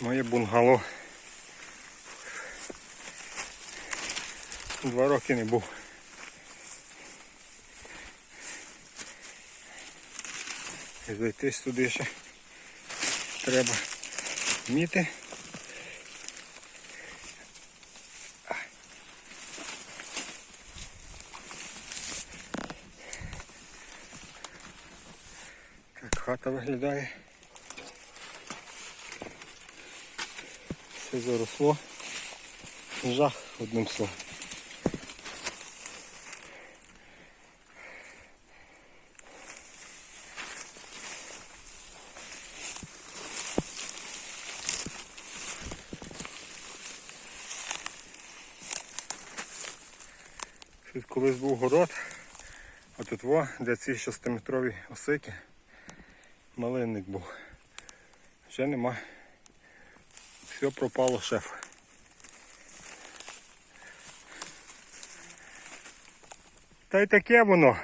Моє бунгало. Два роки не був. І зайти сюди ще треба вміти. Так хата виглядає. Все заросло. Жах одним словом. Колись був город, а тут во, де ці 6-метрові осики, малинник був. Вже нема. Все пропало шеф. Та й таке воно.